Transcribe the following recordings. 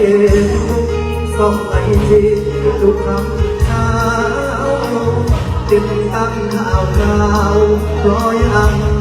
ยืนส่องไอจีทุกคำเช้าจึงตั้งข่าวข่าวรอยัง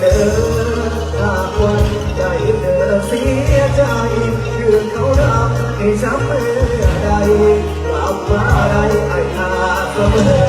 เด้อถ้าคนใจเธอเสียใจเรื่องเขาทำให้ช้ำเมื่อใดกลับมาได้ไอ้ทาเสมอ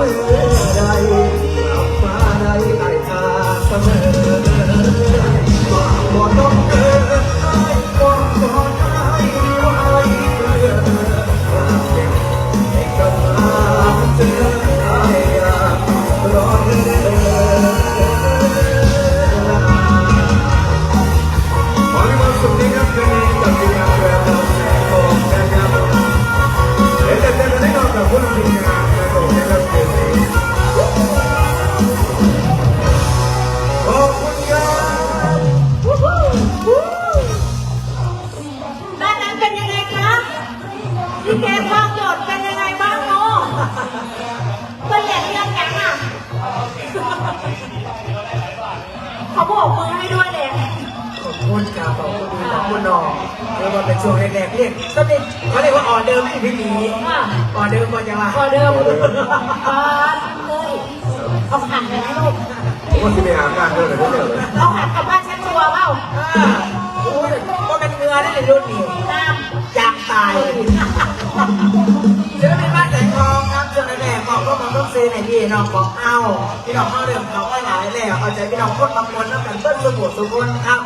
oh Please. พี่เกมทองหยดเป็นยังไงบ้างโมเป็นเหรียญเรีองยังอะเขาบอกมือให้ด้วยเลยขอบคุณครับขอบคุณขอบคุณน้องเรียกว่าเป็นช่วงแรกๆเรียกก็เป็นเขาเรียกว่าออเดิร์ไม่พี่หมีออเดิร์มาจังหวออเดิร์ปดเลยเอาหันไปให้ลูกผมก็จะไปหาการด้วยเลยด้วยเอาหันกลับบ้านฉันชัวร์เปล่าโอ้ยก็เป็นเนื้อได้เลยรุ่นนี้น้มอยากตาย ไนนพี่น้องบอกเอาพี่น้องเอาเรื่องเขาหลายแล้วเอาใจพี่น้องคนบางคนแล้กันเบิ้ลสมุดสุกนครับ